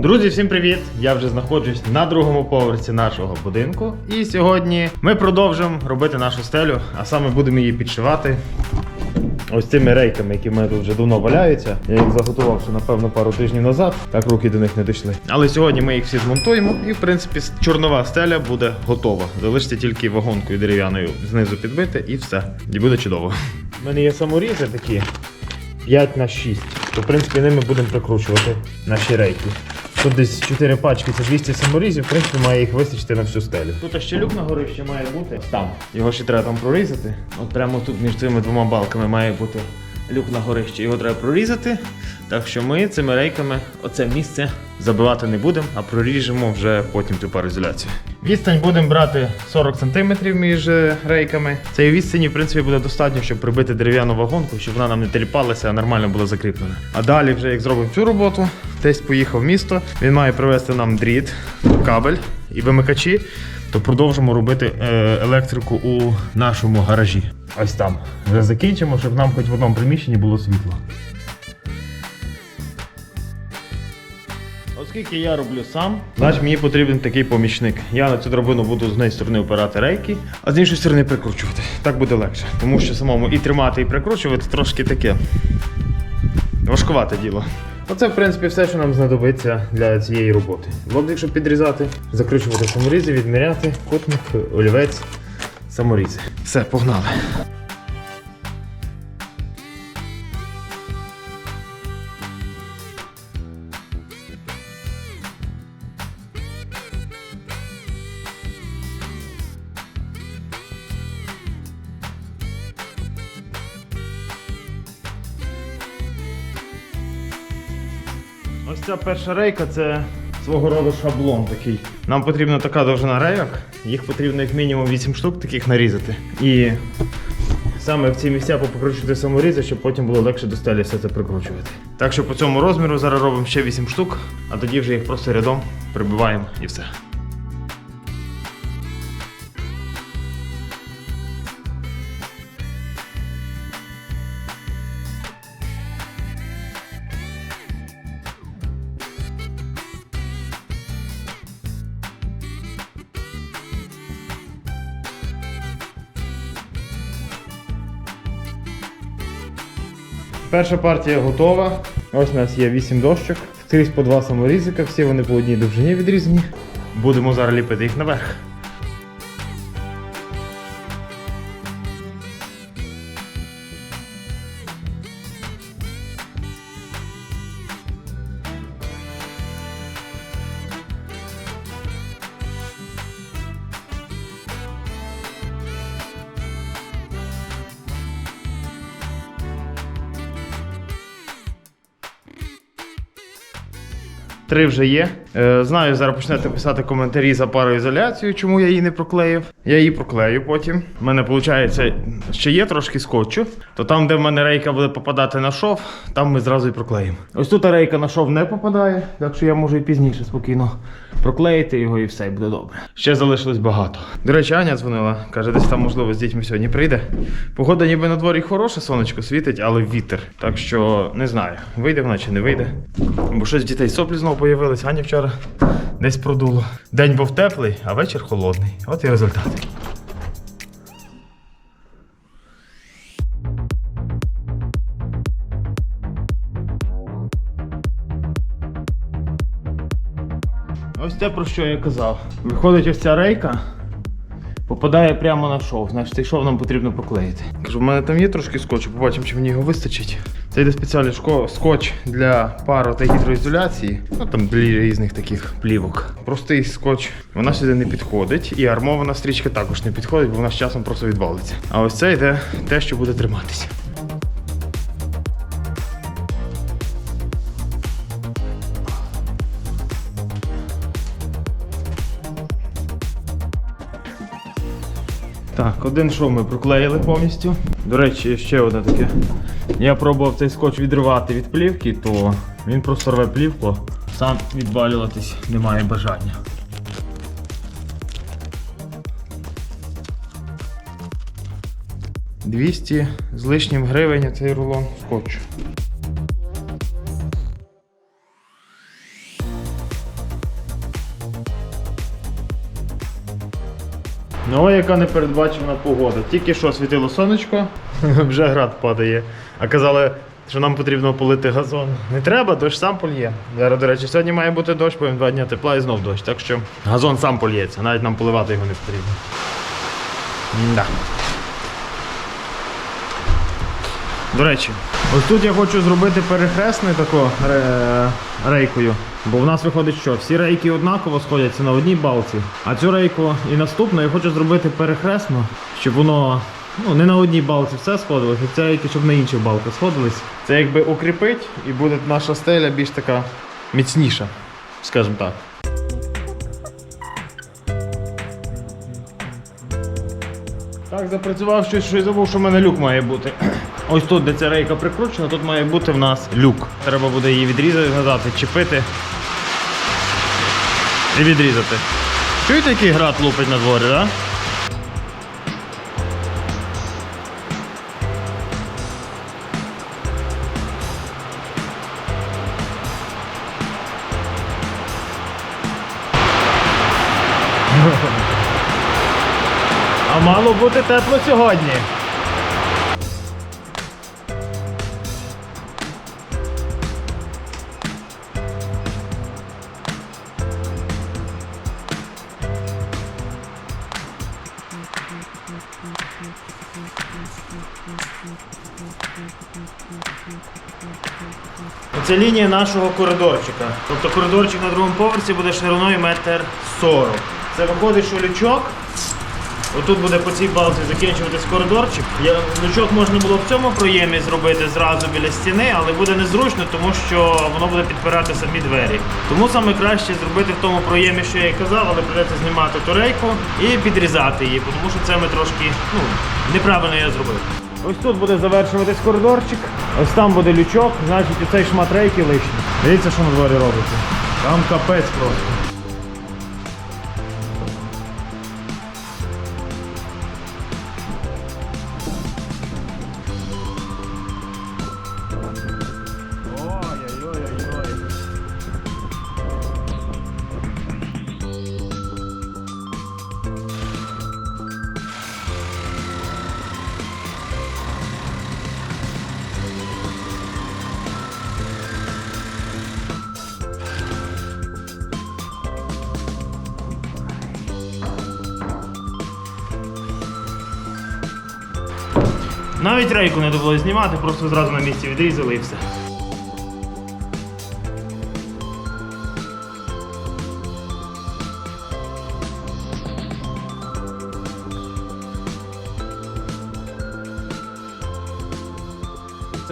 Друзі, всім привіт! Я вже знаходжусь на другому поверсі нашого будинку. І сьогодні ми продовжимо робити нашу стелю, а саме будемо її підшивати. Ось цими рейками, які в мене тут вже давно валяються. Я їх заготував ще, напевно, пару тижнів назад, так руки до них не дійшли. Але сьогодні ми їх всі змонтуємо, і в принципі чорнова стеля буде готова. Залишиться тільки вагонкою дерев'яною знизу підбити, і все. І буде чудово. У мене є саморізи такі 5 на 6. То в принципі ними будемо прикручувати наші рейки. Тут десь 4 пачки, це 200 саморізів, в принципі, має їх вистачити на всю стелю. Тут ще люк на горі ще має бути. Там. Його ще треба там прорізати. От прямо тут між цими двома балками має бути люк на горище. Його треба прорізати. Так що ми цими рейками оце місце забивати не будемо, а проріжемо вже потім ту пароізоляцію. Відстань будемо брати 40 см між е, рейками. Цієї відстані, в принципі, буде достатньо, щоб прибити дерев'яну вагонку, щоб вона нам не теліпалася, а нормально була закріплена. А далі, вже як зробимо цю роботу, десь поїхав в місто. Він має привезти нам дріт, кабель і вимикачі. То продовжимо робити е, електрику у нашому гаражі. Ось там. Вже закінчимо, щоб нам хоч в одному приміщенні було світло. Оскільки я роблю сам, значить мені потрібен такий помічник. Я на цю драбину буду з однієї сторони опирати рейки, а з іншої сторони прикручувати. Так буде легше. Тому що самому і тримати, і прикручувати трошки таке важкувате діло. Оце, в принципі, все, що нам знадобиться для цієї роботи. Лобзик, щоб підрізати, закручувати саморізи, відміряти, кутник, олівець, саморізи. Все, погнали. Ось ця перша рейка це свого роду шаблон такий. Нам потрібна така довжина рейок, їх потрібно як мінімум 8 штук таких нарізати. І саме в ці місця попокручувати саморізи, щоб потім було легше до стелі все це прикручувати. Так що по цьому розміру зараз робимо ще 8 штук, а тоді вже їх просто рядом прибиваємо і все. Перша партія готова. Ось у нас є 8 дощок. Скрізь по два саморізика, всі вони по одній довжині відрізані. Будемо зараз ліпити їх наверх. Вже є. Е, знаю, зараз почнете писати коментарі за пароізоляцію, чому я її не проклеїв. Я її проклею потім. У мене виходить, ще є трошки скотчу, то там, де в мене рейка буде попадати на шов, там ми зразу і проклеїмо. Ось тут рейка на шов не попадає, так що я можу і пізніше спокійно проклеїти його і все, і буде добре. Ще залишилось багато. До речі, Аня дзвонила, каже, десь там, можливо, з дітьми сьогодні прийде. Погода ніби на дворі хороша, сонечко світить, але вітер. Так що не знаю, вийде вона чи не вийде. Бо щось дітей соплі знову появились. Аня вчора десь продуло. День був теплий, а вечір холодний. От і результат. Ось те, про що я казав. Виходить ось ця рейка, попадає прямо на шов. Значить, цей шов нам потрібно проклеїти. Кажу, в мене там є трошки скотчу, побачимо, чи мені його вистачить. Це йде спеціальний скотч для пару та гідроізоляції. Ну там для різних таких плівок. Простий скотч, вона сюди не підходить. І армована стрічка також не підходить, бо вона з часом просто відвалиться. А ось це йде те, що буде триматися. Так, один шов ми проклеїли повністю. До речі, ще одне таке. Я пробував цей скотч відривати від плівки, то він просто рве плівку, сам відвалюватись немає бажання. Двісті з лишнім гривень цей рулон скотчу. Ну, яка непередбачена погода. Тільки що світило сонечко, вже град падає. А казали, що нам потрібно полити газон. Не треба, дощ сам польє. Зараз, до речі, сьогодні має бути дощ, потім два дні тепла і знов дощ. Так що газон сам польється, навіть нам поливати його не потрібно. Да. До речі, ось тут я хочу зробити перехресне тако рейкою. Бо в нас виходить, що всі рейки однаково сходяться на одній балці. А цю рейку і наступну я хочу зробити перехресно, щоб воно ну, не на одній балці все сходилось, а ці рейки, щоб на інших балках сходились. Це якби укріпить і буде наша стеля більш така міцніша, скажімо так. Так, запрацював щось, що й забув, що в мене люк має бути. Ось тут, де ця рейка прикручена, тут має бути в нас люк. Треба буде її відрізати, назад, чіпити і відрізати. Чуєте, який град лупить на дворі, так? Да? Бути тепло сьогодні. Це лінія нашого коридорчика. Тобто коридорчик на другому поверсі буде шириною метр сорок. Це виходить, що лючок Отут буде по цій балці закінчуватись коридорчик. Я, лючок можна було в цьому проємі зробити зразу біля стіни, але буде незручно, тому що воно буде підпирати самі двері. Тому саме краще зробити в тому проємі, що я і казав, але придеться знімати турейку і підрізати її, тому що це ми трошки ну, неправильно я зробив. Ось тут буде завершуватись коридорчик, ось там буде лючок, значить і цей шмат рейки лишній. Дивіться, що на дворі робиться. Там капець просто. Навіть рейку не довелося знімати, просто зразу на місці відрізали і все.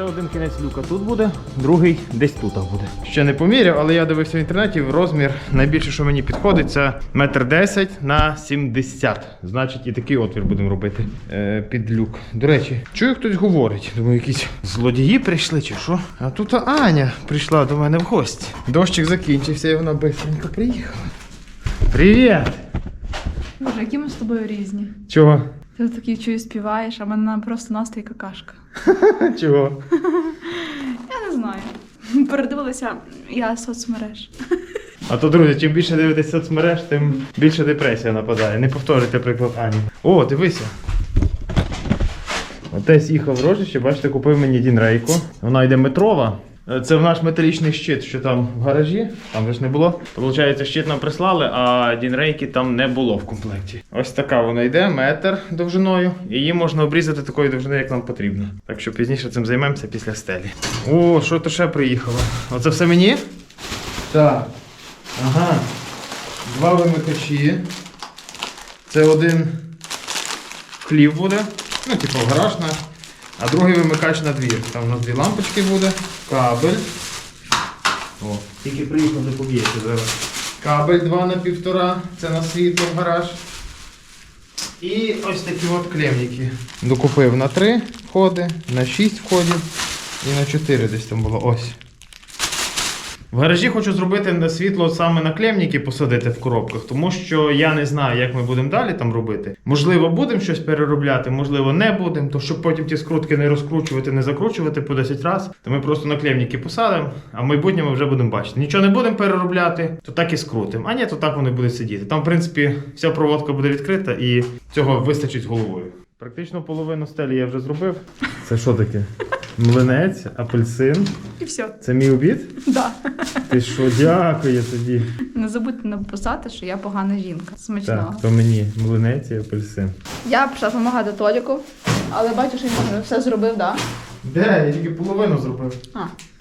Один кінець люка тут буде, другий десь тут буде. Ще не поміряв, але я дивився в інтернеті. Розмір найбільше, що мені підходить, це метр десять на 70. Значить, і такий отвір будемо робити е, під люк. До речі, чую, хтось говорить. Думаю, якісь злодії прийшли чи що? А тут Аня прийшла до мене в гості. Дощик закінчився і вона бистренько приїхала. Привіт! Боже, які ми з тобою різні. Чого? Ти такий чую співаєш, а в мене просто настрій какашка. Чого? Я не знаю. Передивилася я соцмереж. А то, друзі, чим більше дивитесь соцмереж, тим більше депресія нападає. Не повторюйте приклад Ані. О, дивися. Отець їхав в рожище, бачите, купив мені дінрейку. Вона йде метрова. Е, Це в наш металічний щит, що там в гаражі, там же ж не було. Получається, щит нам прислали, а дінрейки там не було в комплекті. Ось така вона йде, метр довжиною. Її можна обрізати такої довжини, як нам потрібно. Так що пізніше цим займемося після стелі. О, що то ще приїхало? Оце все мені? Так. Ага. Два вимикачі. Це один хлів буде. Ну, типу, гараж наш. А другий вимикач на двір. Там у нас дві лампочки буде, кабель. О, тільки приїхав не поб'ється зараз. Кабель 2 на півтора, це на світло в гараж. І ось такі от клемніки. Докупив на 3 входи, на 6 входів і на 4 десь там було. Ось. В гаражі хочу зробити на світло саме наклемники посадити в коробках, тому що я не знаю, як ми будемо далі там робити. Можливо, будемо щось переробляти, можливо, не будемо. То щоб потім ті скрутки не розкручувати, не закручувати по 10 разів, то ми просто наклемники посадимо, а в майбутньому вже будемо бачити. Нічого не будемо переробляти, то так і скрутимо. А ні, то так вони будуть сидіти. Там, в принципі, вся проводка буде відкрита і цього вистачить головою. Практично половину стелі я вже зробив. Це що таке? Млинець, апельсин. І все. Це мій обід? Да. Ти що, дякую тобі. Не забудьте написати, що я погана жінка. Смачного. Так, то мені млинець і апельсин. Я пішла допомагати Толіку, але бачу, що він все зробив, так? Да? Де? Я тільки половину зробив. А.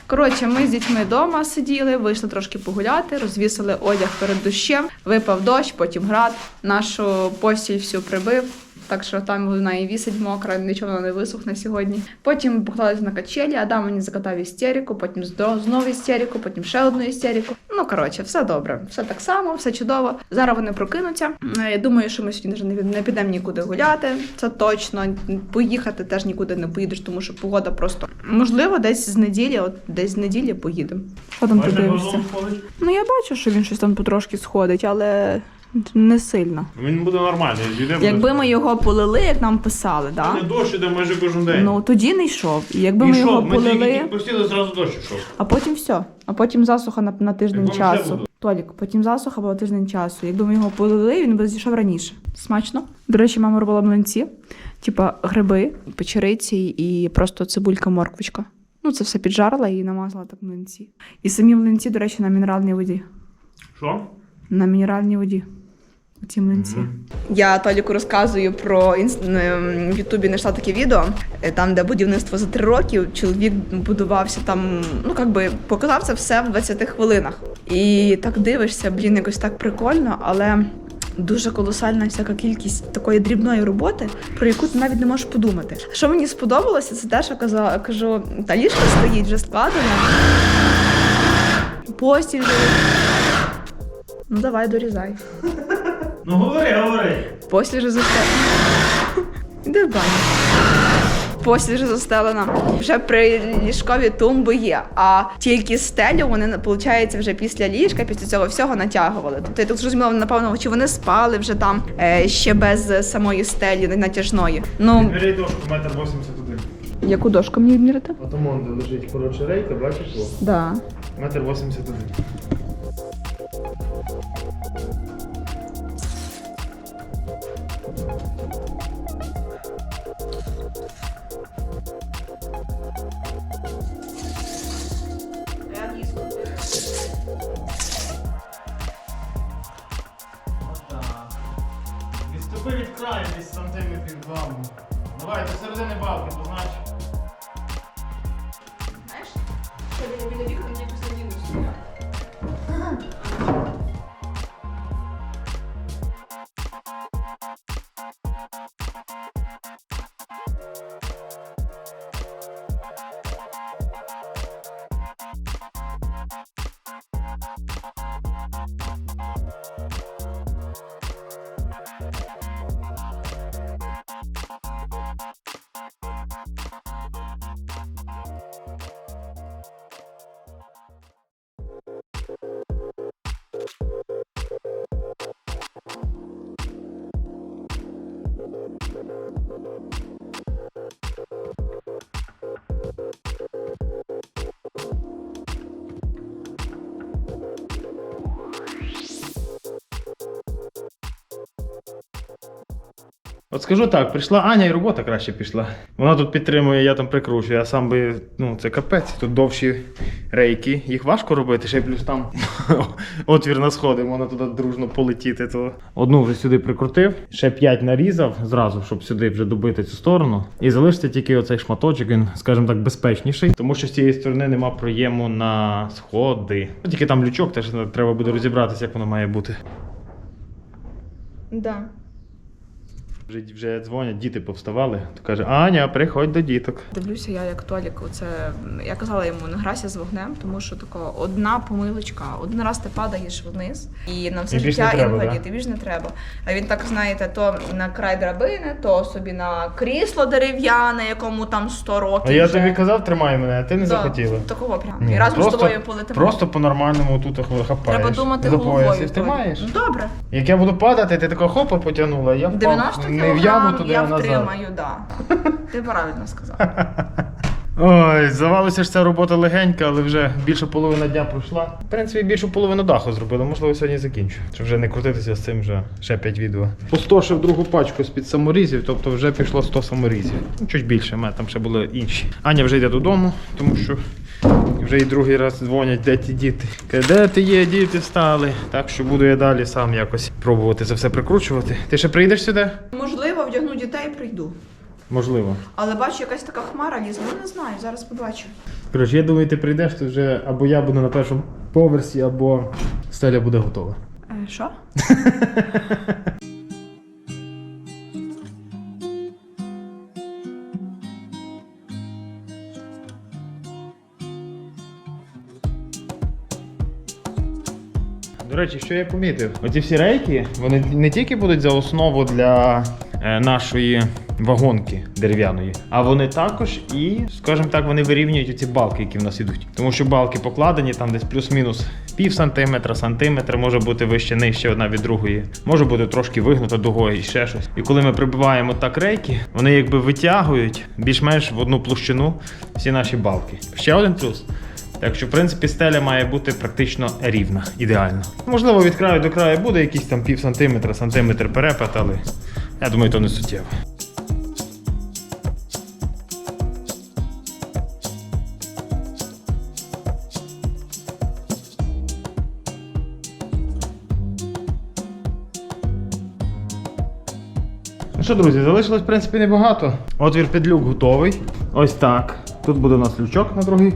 Коротше, ми з дітьми вдома сиділи, вийшли трошки погуляти, розвісили одяг перед дощем, випав дощ, потім град, нашу постіль всю прибив. Так що там вона і вісить мокра, нічого вона не висохне сьогодні. Потім поклалися на качелі, Адам мені закатав істерику, потім здо- знову істерику, потім ще одну істерику. Ну коротше, все добре, все так само, все чудово. Зараз вони прокинуться. Е, Я думаю, що ми сьогодні вже не, не підемо нікуди гуляти. Це точно. Поїхати теж нікуди не поїдеш, тому що погода просто можливо десь з неділі, от десь з неділі поїдемо. Що там ти дивишся? Ну я бачу, що він щось там потрошки сходить, але не сильно. Він буде нормальний. Йде Якби ми його полили, як нам писали, да? да? дощ іде майже кожен день. ну тоді не йшов. І якби ми його ми тільки полили, тільки пустили, зразу дощ ішов. а потім все. А потім засуха на, на тиждень Якби ми вже часу. Толік, потім засуха була тиждень часу. Якби ми його полили, він би зійшов раніше. Смачно. До речі, мама робила млинці, типа гриби, печериці і просто цибулька, морквочка. Ну, це все піджарила і намазала так млинці. І самі млинці, до речі, на мінеральній воді. Що? На мінеральній воді. Ці млинці. Я Толіку розказую про інс... ем, в Ютубі знайшла таке відео, е, там, де будівництво за три роки чоловік будувався там, ну як би показав це все в 20 хвилинах. І так дивишся, блін, якось так прикольно, але. Дуже колосальна всяка кількість такої дрібної роботи, про яку ти навіть не можеш подумати. Що мені сподобалося, це те, що казала, кажу, та ліжко стоїть вже складена. Постіль. вже- Ну давай дорізай. Ну говори, говори. Постіль вже застелена. Іди в баню. Постіль застелена. Вже при ліжкові тумби є. А тільки стелю вони, виходить, вже після ліжка, після цього всього натягували. Тобто я тут зрозуміла, напевно, чи вони спали вже там е, ще без самої стелі натяжної. Ну, Бери дошку, метр 81. яку дошку мені відміряти? Отому де лежить коротше рейка, бачиш? О, Да. Метр 81. Відступи від краю десь сантиметрів два. Давай, до середини балки, познач. Знаєш, що біля вікна От скажу так, прийшла Аня і робота краще пішла. Вона тут підтримує, я там прикручую, а сам би, ну це капець, тут довші рейки, їх важко робити, ще плюс там отвір на сходи, можна туди дружно полетіти. То одну вже сюди прикрутив, ще п'ять нарізав зразу, щоб сюди вже добити цю сторону. І залишиться тільки оцей шматочок, він, скажімо так, безпечніший, тому що з цієї сторони нема проєму на сходи. Тільки там лючок, теж треба буде розібратися, як воно має бути. Да. Вже, вже дзвонять, діти повставали. То каже, Аня, приходь до діток. Дивлюся я, як Толік, це я казала йому не грайся з вогнем, тому що така одна помилочка, один раз ти падаєш вниз, і на все І життя інвалід, і більш не треба. А він так знаєте, то на край драбини, то собі на крісло дерев'яне, якому там 100 років. А я вже. тобі казав, тримай мене, а ти не Да, захотіла. Такого прям. Ні, і разом просто- з тобою полетимо. Просто по-нормальному тут хапаєш. Треба думати головою. Ну, Добре. Як я буду падати, ти такого хопа потягнула, я впав 90 не в яму кілограм туди, я назад. втримаю, да. Ти правильно сказав. Ой, здавалося ж, ця робота легенька, але вже більше половина дня пройшла. В принципі, більшу половину даху зробили. Можливо, сьогодні закінчу. Щоб вже не крутитися з цим вже ще 5 відео. Пустошив другу пачку з-під саморізів, тобто вже пішло 100 саморізів. Ну, чуть більше, в мене там ще були інші. Аня вже йде додому, тому що вже і другий раз дзвонять, де ті діти. Де ти є, діти встали. Так що буду я далі сам якось пробувати це все прикручувати. Ти ще прийдеш сюди? Можливо, вдягну дітей і прийду. Можливо. Але бачу, якась така хмара лізла. Ну не знаю, зараз побачу. Коротше, я думаю, ти прийдеш, то вже або я буду на першому поверсі, або стеля буде готова. Е, Що? До речі, що я помітив? Оці всі рейки, вони не тільки будуть за основу для е, нашої вагонки дерев'яної, а вони також і, скажімо так, вони вирівнюють оці балки, які в нас ідуть. Тому що балки покладені там десь плюс-мінус пів сантиметра, сантиметр, може бути вище, нижче одна від другої, може бути трошки вигнута дугою і ще щось. І коли ми прибиваємо так рейки, вони якби витягують більш-менш в одну площину всі наші балки. Ще один плюс. Так що, в принципі, стеля має бути практично рівна, ідеально. Можливо, від краю до краю буде якийсь там пів сантиметра, сантиметр перепад, але я думаю, то не суттєво. Ну що, друзі, залишилось, в принципі, небагато. Отвір під люк готовий. Ось так. Тут буде у нас лючок на другий,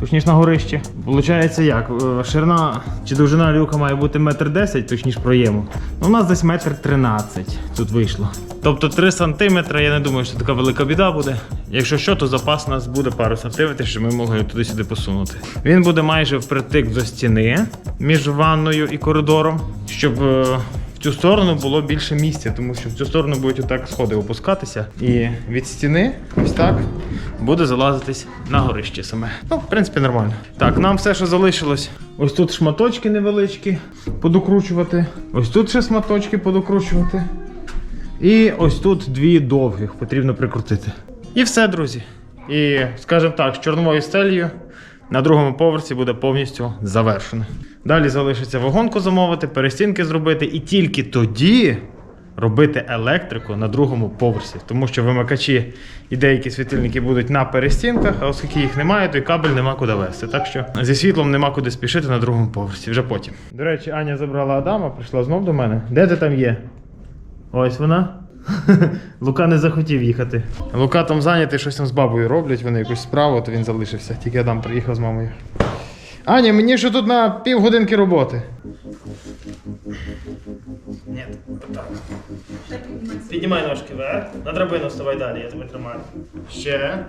точніше на горище. Получається як? Е, Ширина чи довжина люка має бути метр десять, точніше проєму. Ну, у нас десь метр тринадцять тут вийшло. Тобто 3 сантиметри, я не думаю, що така велика біда буде. Якщо що, то запас у нас буде пару сантиметрів, щоб ми могли туди-сюди посунути. Він буде майже впритик до стіни між ванною і коридором, щоб е, цю сторону було більше місця, тому що в цю сторону будуть отак сходи опускатися. І від стіни, ось так, буде залазитись на горище саме. Ну, в принципі, нормально. Так, нам все, що залишилось. Ось тут шматочки невеличкі подокручувати. Ось тут ще шматочки подокручувати. І ось тут дві довгих потрібно прикрутити. І все, друзі. І, скажімо так, з чорновою стелею на другому поверсі буде повністю завершено. Далі залишиться вагонку замовити, перестінки зробити, і тільки тоді робити електрику на другому поверсі. Тому що вимикачі і деякі світильники будуть на перестінках, а оскільки їх немає, то і кабель нема куди вести. Так що зі світлом нема куди спішити на другому поверсі, вже потім. До речі, Аня забрала Адама, прийшла знов до мене. Де ти там є? Ось вона. Лука не захотів їхати. Лука там зайнятий, щось там з бабою роблять, вони якусь справу, то він залишився. Тільки я там приїхав з мамою. Аня, мені ще тут на півгодинки роботи. Ні, отак. Піднімай ножки вверх. На драбину вставай далі, я тебе тримаю. Ще.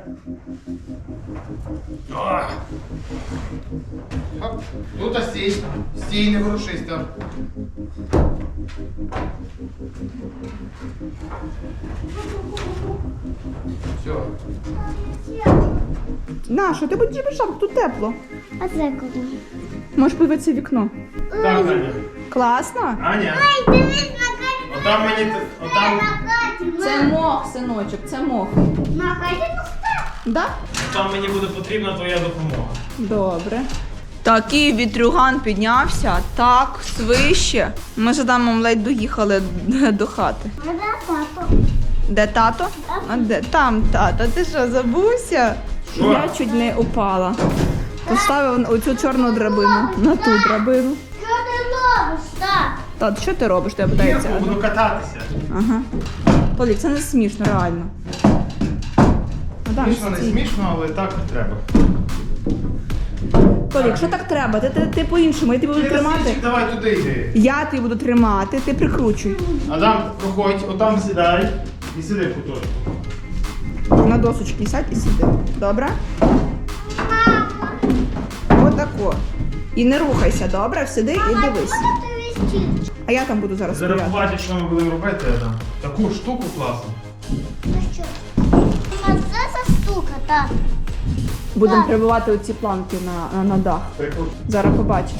О! Хоп. Тут стій. Стій, не ворушись там. Все. Наша, ти будеш бежав, тут тепло. А це коли? Можеш подивитися вікно. Так, Аня. Класно? Аня, Дивись на Катю. Отам мені отам, Це мох, синочок, це мох. Да? там мені буде потрібна твоя допомога. Добре. Такий вітрюган піднявся, так свище. Ми з Адамом ледь доїхали до хати. А де тато? Де тато? А де? Там тато. Ти що, забувся? Що? Я чуть не упала. Поставив оцю чорну драбину на ту драбину. Що ти робиш, так? Тат, що ти робиш? Тебе питається. Я буду кататися. Ага. Полі, це не смішно, реально. Адам, Смішно, не стій. смішно, але так треба. Толік, що так треба? Ти, ти, ти по-іншому, я тебе буду тримати. Давай туди йди. Я тебе буду тримати, ти прикручуй. Адам, проходь, отам сідай і сиди в куточку. На досочки сядь і сиди. Добре? Отако. І не рухайся, добре? Сиди і дивись. А я там буду зараз Зараз стояти. побачиш, що ми будемо робити, Адам. Таку штуку класну. Ну що? Це это штука, так. Будемо прибувати прибивати оці планки на, на, на дах. Зараз побачиш.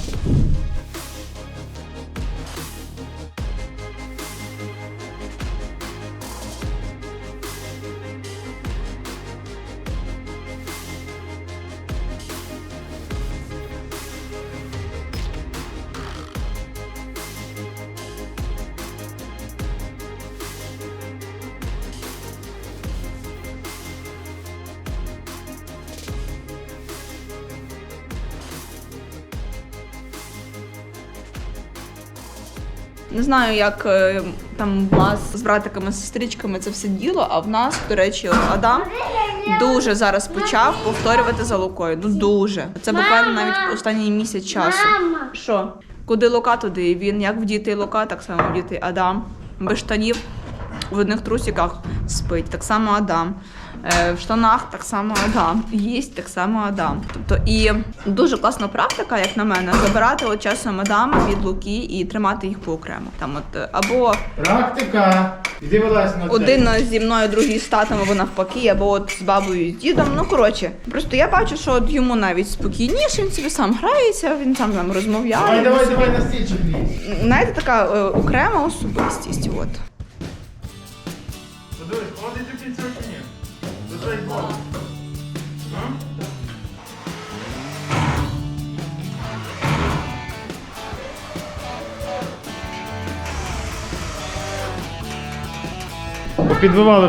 Не знаю, як е, там у вас з братиками, сестричками це все діло, а в нас, до речі, Адам дуже зараз почав повторювати за Лукою. Ну дуже. Це буквально навіть останній місяць часу. Що? Куди Лука, туди і він. Як в вдіти Лука, так само в вдіти Адам. Без штанів в одних трусиках спить, так само Адам. Е, В штанах так само Адам. Їсть так само Адам. Тобто і дуже класна практика, як на мене, забирати от часом Адама від Луки і тримати їх поокремо. Там от е, або Практика. Іди вилазь на це. один зі мною, другий з татом, або навпаки, або от з бабою, з дідом. Ну коротше, просто я бачу, що от йому навіть спокійніше, він собі сам грається, він сам там розмовляє. Давай, давай, давай на стільчик лізь. Знаєте, така е, окрема особистість. От. Подивись, ходить у кінцю чи ні? Додай воду.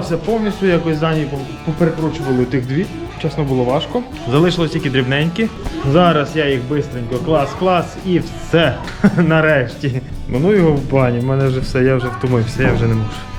Все повністю, якось за ній поперекручували тих дві. Чесно було важко. Залишилось тільки дрібненькі. Зараз я їх бистренько клас-клас і все. Нарешті. Ну його в бані, в мене вже все, я вже втомився, я вже не можу.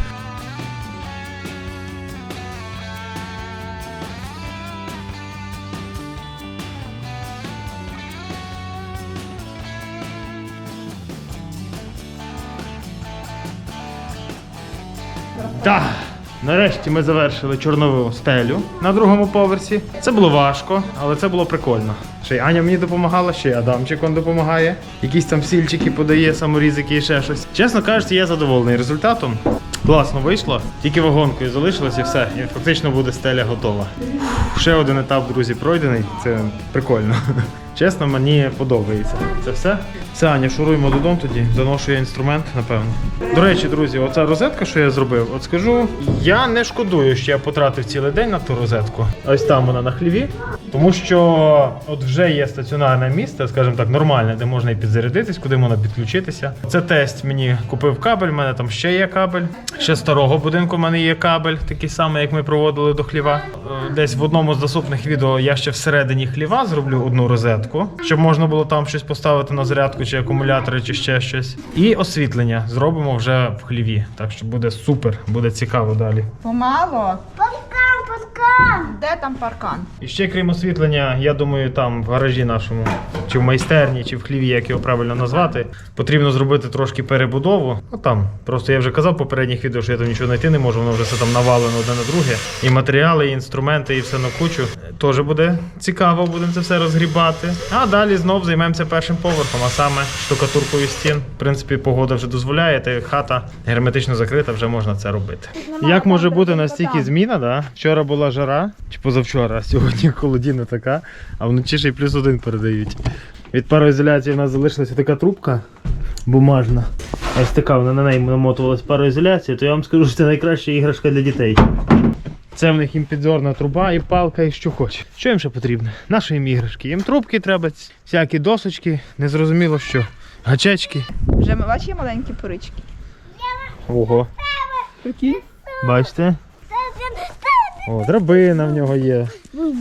Нарешті ми завершили чорнову стелю на другому поверсі. Це було важко, але це було прикольно. Ще й Аня мені допомагала, ще й Адамчик он допомагає. Якісь там сільчики подає, саморізики і ще щось. Чесно кажучи, я задоволений результатом. Класно вийшло. Тільки вагонкою залишилось і все. І фактично буде стеля готова. Ще один етап, друзі, пройдений. Це прикольно. Чесно, мені подобається. Це все. Все, Аня, шуруємо додому тоді. Доношу я інструмент, напевно. До речі, друзі, оця розетка, що я зробив, от скажу, я не шкодую, що я потратив цілий день на ту розетку. Ось там вона на хліві. Тому що от вже є стаціонарне місце, скажімо так, нормальне, де можна і підзарядитись, куди можна підключитися. Це тесть мені купив кабель, в мене там ще є кабель. Ще старого будинку в мене є кабель, такий самий, як ми проводили до хліва. Е, Десь в одному з наступних відео я ще всередині хліва зроблю одну розетку, щоб можна було там щось поставити на зарядку, чи акумулятори, чи ще щось. І освітлення зробимо вже в хліві. Так що буде супер, буде цікаво далі. Помало. Паркан, паркан. Де там паркан? І ще крім освітлення, я думаю, там в гаражі нашому, чи в майстерні, чи в хліві, як його правильно назвати, потрібно зробити трошки перебудову. Ну там просто я вже казав в попередніх відео, що я там нічого знайти не можу, воно вже все там навалено одне на друге. І матеріали, і інструменти, і все на кучу. Теж буде цікаво, будемо це все розгрібати. А далі знов займемося першим поверхом, а саме штукатуркою стін. В принципі, погода вже дозволяє, та хата герметично закрита, вже можна це робити. Як може бути настільки зміна, да? Вчора була жара, чи позавчора, а сьогодні холодіна така, а вночі ще й плюс один передають. Від пароізоляції в нас залишилася така трубка бумажна. Ось така, вона на неї намотувалась пароізоляція, то я вам скажу, що це найкраща іграшка для дітей. Це в них їм підзорна труба і палка, і що хоче. Що їм ще потрібно? Наші їм іграшки. Їм трубки треба, всякі досочки, незрозуміло що. Гачечки. Вже ми бачимо маленькі порички. Ого. Такі? Бачите? О, драбина в нього є.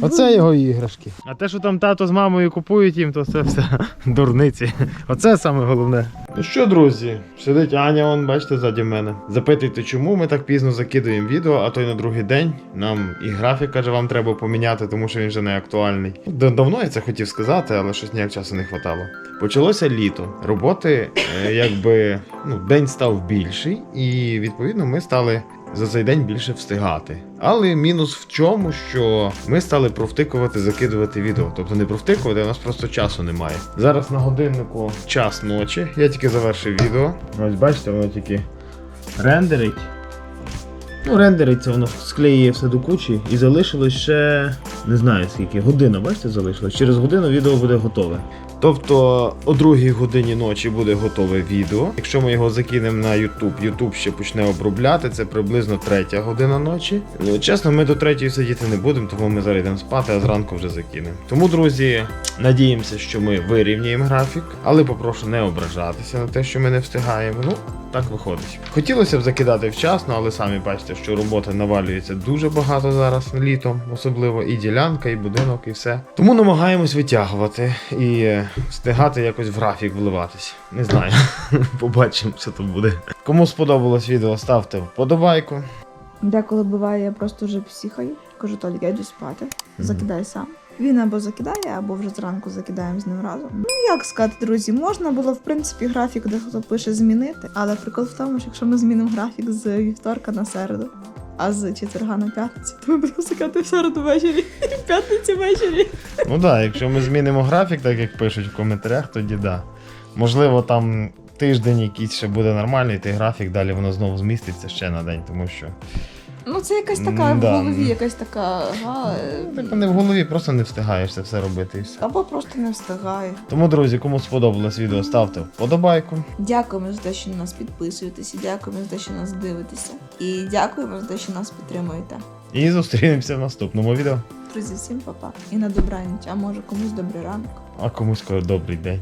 Оце його іграшки. А те, що там тато з мамою купують їм, то це все дурниці. Оце саме головне. Ну що, друзі, сидить Аня, он, бачите, ззаді мене. Запитуйте, чому ми так пізно закидуємо відео, а то й на другий день нам і графік каже, вам треба поміняти, тому що він вже не актуальний. Д- Давно я це хотів сказати, але щось ніяк часу не хватало. Почалося літо. Роботи, е, якби ну, день став більший, і відповідно ми стали за цей день більше встигати. Але мінус в чому, що ми стали провтикувати, закидувати відео. Тобто не провтикувати, у нас просто часу немає. Зараз на годиннику час ночі. Я тільки завершив відео. Ось бачите, воно тільки рендерить. Ну, рендериться, воно склеює все до кучі і залишилось ще не знаю скільки, година, бачите, залишилось. Через годину відео буде готове. Тобто о другій годині ночі буде готове відео. Якщо ми його закинемо на YouTube, YouTube ще почне обробляти, це приблизно третя година ночі. Ну, чесно, ми до третьої сидіти не будемо, тому ми зараз йдемо спати, а зранку вже закинемо. Тому, друзі, надіємося, що ми вирівняємо графік, але попрошу не ображатися на те, що ми не встигаємо. Ну, так виходить. Хотілося б закидати вчасно, але самі бачите, що роботи навалюється дуже багато зараз літом, особливо і ділянка, і будинок, і все. Тому намагаємось витягувати і встигати якось в графік вливатись. Не знаю. Побачимо, що то буде. Кому сподобалось відео, ставте вподобайку. Деколи буває, я просто вже психаю. Кажу, Толік, я йду спати, закидай сам. Він або закидає, або вже зранку закидаємо з ним разом. Ну як сказати, друзі, можна було в принципі графік, де хто пише змінити, але прикол в тому, що якщо ми змінимо графік з вівторка на середу, а з четверга на п'ятницю, то ми будемо сикати в середу ввечері і в п'ятницю ввечері. Ну так, да, якщо ми змінимо графік, так як пишуть в коментарях, тоді да. Можливо, там тиждень якийсь ще буде нормальний, той графік, далі воно знову зміститься ще на день, тому що. Ну це якась така в Да. голові, якась така га, Так не в голові, просто не встигаєш це все робити і все. або просто не встигає. Тому, друзі, кому сподобалось відео, ставте вподобайку. Дякуємо за те, що на нас підписуєтеся, дякуємо за те, що нас дивитеся. І дякуємо за те, що нас підтримуєте. І зустрінемося в наступному відео. Друзі, всім па-па. І на добраніч, а може комусь добрий ранок. А комусь добрий день.